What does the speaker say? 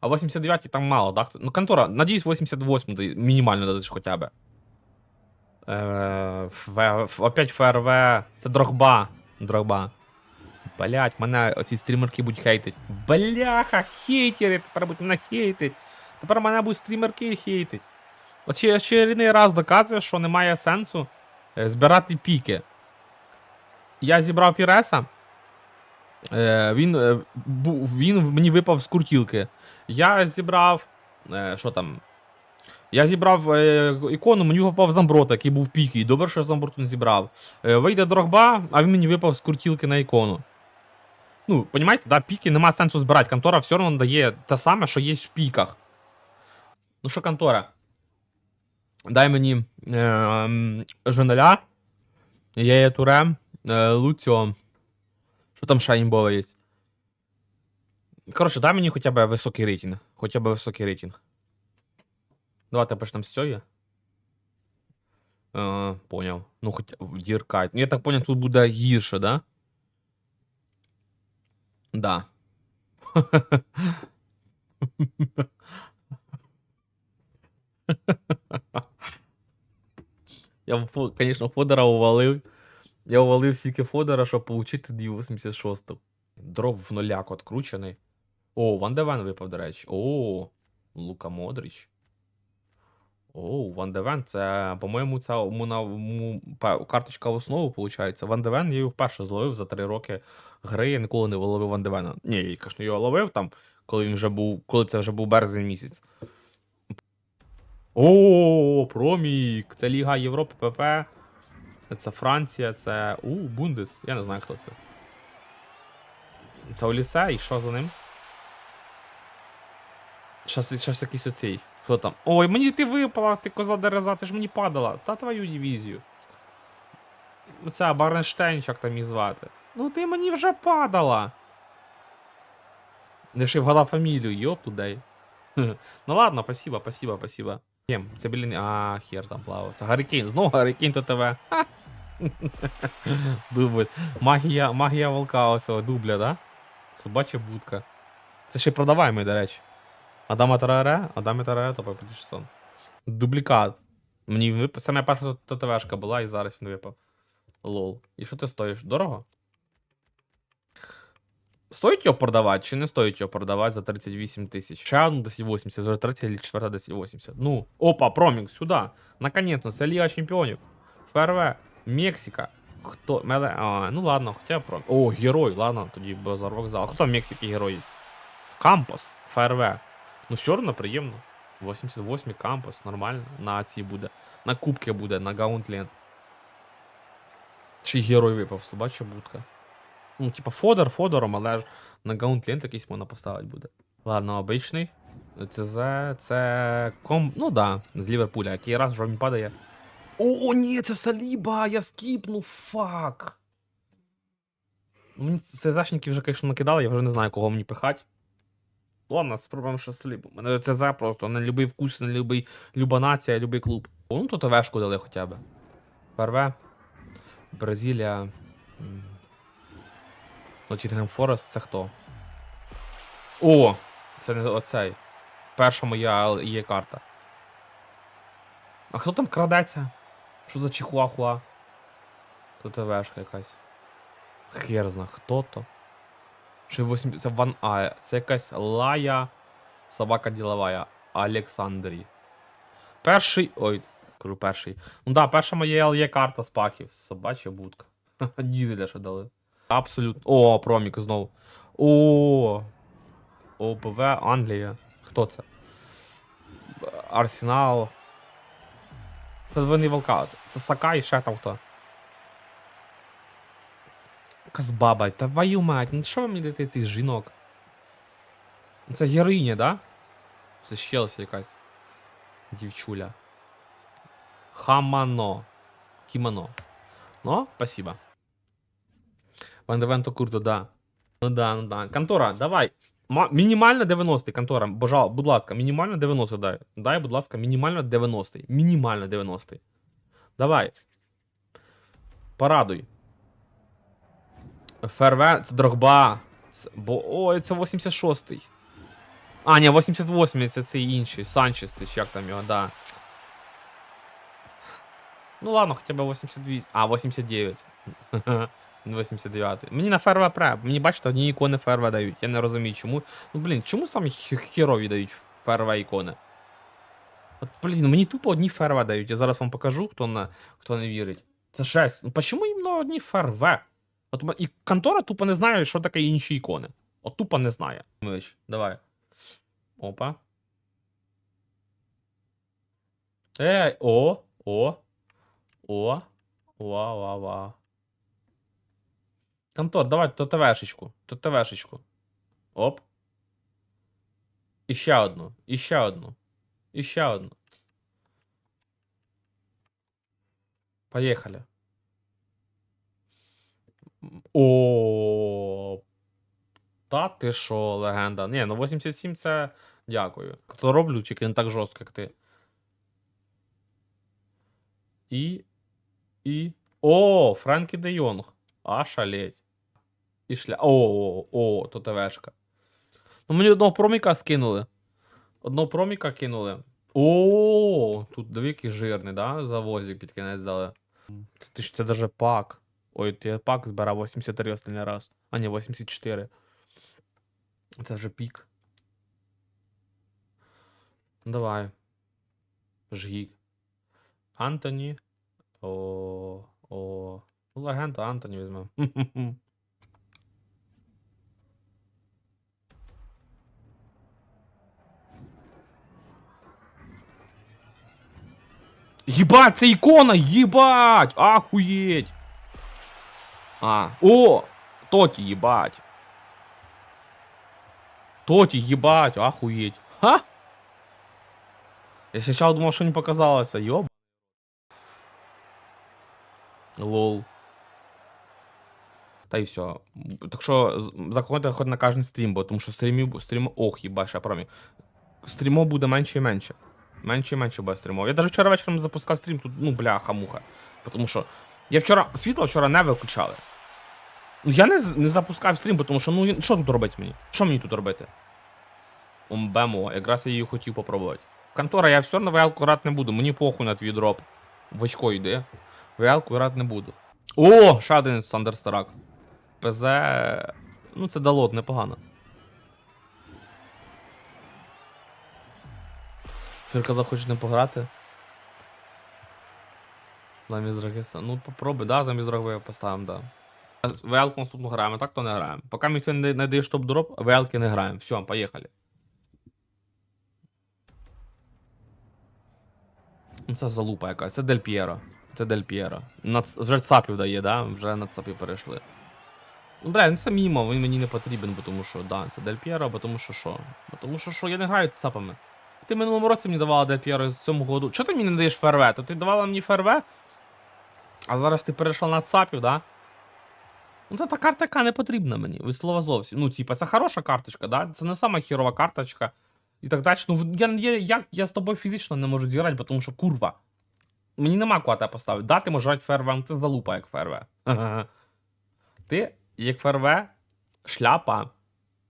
А 89 там мало, да? Ну, контора, надіюсь, 88 дай- мінімально дадеш хоча б. Е, Ф- Ф- опять ФРВ. Це дрогба. Дрогба. Блять, мене оці стрімерки будуть хейтить. Бляха, хейтери, тепер будуть мене хейтить. Тепер мене будуть стрімерки хейтить. Оч- Очередний раз доказує, що немає сенсу збирати піки. Я зібрав Піреса. Е, він, е, він мені випав з куртілки. Я зібрав. Е, що там? Я зібрав е, ікону, мені випав Замброта, який був в піки. І добре, що я Замброту не зібрав. Е, вийде Дрогба, а він мені випав з куртілки на ікону. Ну, понімаєте, да, піки нема сенсу збирати. Контора все одно дає те саме, що є в піках. Ну що, контора? Дай мені е, м, Женеля, Єє Туре, е, Луціо. Що там ще є? Коротше, дай мені хоча б високий рейтинг. Хоча б високий рейтинг. Давайте почнемо з цього. Е, поняв. Ну, хоч діркать. Ну, я так поняв, тут буде гірше, да? Да. Я, конечно, Фодора увалив. Я увалив стільки Фодора, щоб получити 286. Дров в нуляк откручений. О, Ван де Вен випав, до речі. О, Лука Модрич. О, Ван де Вен, це, по-моєму, це му на, му, карточка в основу, виходить. Ван де Вен я його вперше зловив за 3 роки гри, я ніколи не ловив Ван де Вена. Ні, я, звісно, його ловив там, коли він вже був, коли це вже був березень місяць. О, Промік! Це Ліга Європи ПП. Це Франція, це. У, Бундес. Я не знаю, хто це. Це Олісе, і що за ним? Щас, щас якийсь оцей. Хто там? Ой, мені ти випала, ти коза дереза, ти ж мені падала. Та твою дивізію. Оця Барнштейнчак там її звати. Ну ти мені вже падала. Я ще вгадав фамілію, йоп тудей. ну ладно, спасибо, спасибо, спасибо. Єм, це блін. А, хер там плавав. Це Гаррікейн. Знову Гаррікейн то ТВ. Дубль. Магія, магія волка оцього дубля, да? Собача будка. Це ще й продаваємий, до речі. Адама Тараре, Адама Тараре, то сон. Дублікат. Мені вип... саме перша ТТВшка була і зараз він випав. Лол. І що ти стоїш? Дорого? Стоїть його продавати, чи не стоїть його продавати за 38 тисяч? Ще одну 1080, вже третя чи четверта 1080. Ну, опа, промінг, сюди. Наконец-то, це Ліга Чемпіонів. ФРВ, Мексика. Хто? Меле... А, ну ладно, хоча промінг. О, герой, ладно, тоді базар вокзал. Хто в Мексиці герой є? Кампос, ФРВ. Ну, все одно приємно. 88 кампус, нормально. На ці буде. На кубки буде, на Гаунтленд. Ще й герой випав, собача будка. Ну, типа Фодор Фодором, але ж на Гаунтленд якийсь можна поставити буде. Ладно, обичний. ЦЗ, це ком. Ну да, з Ліверпуля. Який раз вже він падає. О, ні, це Саліба! Я скіпнув, фак. Мені ЦЗшники вже, звісно, накидали, я вже не знаю, кого мені пихати. Ладно, спробуємо що Салібу. У мене ЦЗ просто на любий вкус, на любий, люба нація, любий клуб. Ну тут вешку дали хоча б. ПРВ. Бразилія. М. Ноттінгем Форест це хто? О! Це не оцей. Перша моя є карта. А хто там крадеться? Що за чихуахуа? Тут вешка якась. Хер зна, хто то? Ще 8... Це Ван А. Це якась Лая. Собака діловая. Олександрі. Перший. Ой, кажу перший. Ну да, перша моя є карта з паків. Собача будка. Дізеля ще дали. Абсолютно. О, промік знову. О. ОПВ Англія. Хто це? Арсенал. Це вони волка. Це Сака і ще там хто. Якась баба. Та твою мать, ну що ви мені даєте тих жінок? Ну, Це героїня, да? Це щелся якась. Дівчуля. Хамано. Кімано. Ну, спасибо. Вандевенто Курто, да. Ну да, ну да. Контора, давай. Ма- мінімально 90 контора. Божал, будь ласка, мінімально 90 дай. Дай, будь ласка, мінімально 90. Мінімально 90. Давай. Порадуй. ФРВ, це Дрогба. Це, бо, ой, це 86-й. А, ні, 88 це цей інший. Санчес, чи як там його, да. Ну ладно, хоча б 82. А, 89. Не 89. Мені на ферве пре. Мені бачите, одні ікони ферве дають. Я не розумію, чому. Ну блін, чому самі хі- хірові дають ферве ікони? От, блін, мені тупо одні ферве дають. Я зараз вам покажу, хто, на, хто не вірить. Це жесть. Ну почому іменно одні ферве? І контора тупо не знає, що таке інші ікони. От тупо не знає. Давай. Опа. Ей, о, о, о, ва, ва, ва. Контор, давай ТТВшечку, ТТВшечку. Оп. І ще одну, і ще одну, і ще одну. Поїхали. О, та ти що, легенда. Ні, ну 87 це дякую. То роблю, тільки не так жорстко, як ти. І. І. О, Френкі де Йонг. А шалеть. І шля. О, о, о, то ТВшка. Ну мені одного проміка скинули. Одного проміка кинули. О, тут диви, який жирний, да? Завозик під кінець дали. Це, це даже пак. Ой, ти пак збирав 83 останній раз. А ні, 84. Це вже пік. Ну, Давай. Жгік. Антоні. О, о. Ну, легенду Антоні візьмемо. Єбать, це ікона! Єбать! Ахуєть! А, о! Тоті, єбать! Тоті, єбать, ахуєть! Ха! Я сначала думав, що не показалося, йоб. Лол. Та й все. Так що з- заходьте хоч на кожен стрім, бо тому що стрімів стрім. Ох, їбать, ще промі. Стрімов буде менше і менше. Менше і менше буде стрімов. Я навіть вчора вечором запускав стрім, тут, ну, бляха-муха. Тому що. Я вчора. Світло вчора не виключали. Я не, не запускав стрім, тому що ну що тут робити мені? Що мені тут робити? Умбемо, якраз я її хотів попробувати. Контора, я все одно веялку грати не буду, мені похуй на твій дроп. В очко йде. Веялку грати не буду. О, ще один Сандерстерак. ПЗ. Ну, це дало непогано. Що казав, хочеш не пограти? Замість Драгиста. Ну, попробуй, да, замість Драгви поставимо, да. ВЛ наступну граємо, так то не граємо. Поки ми це не, даєш топ-дроп, ВЛки не граємо. Все, поїхали. Ну, Це залупа якась, це Дель П'єро. Це Дель П'єро. Над... Вже цапів дає, да? Вже на цапів перейшли. Ну, бля, ну це мімо, він мені не потрібен, бо тому що, да, це Дель П'єро, бо тому що що? Бо тому що що, я не граю цапами. Ти минулому році мені давала Дель П'єро з цьому году. Чого ти мені не даєш ФРВ? То ти давала мені ФРВ, а зараз ти перейшла на цапів, да? Ну, це та карта, яка не потрібна мені. Ви слова зовсім. Ну, типа, це хороша карточка, да? Це не сама хірова карточка. І так далі. Ну, я, я, я, я з тобою фізично не можу зіграти, тому що курва. Мені нема кого тебе поставити. Да, ти можеш грати ФРВ, ну ти залупа як ФРВ. Ти, як ФРВ, шляпа.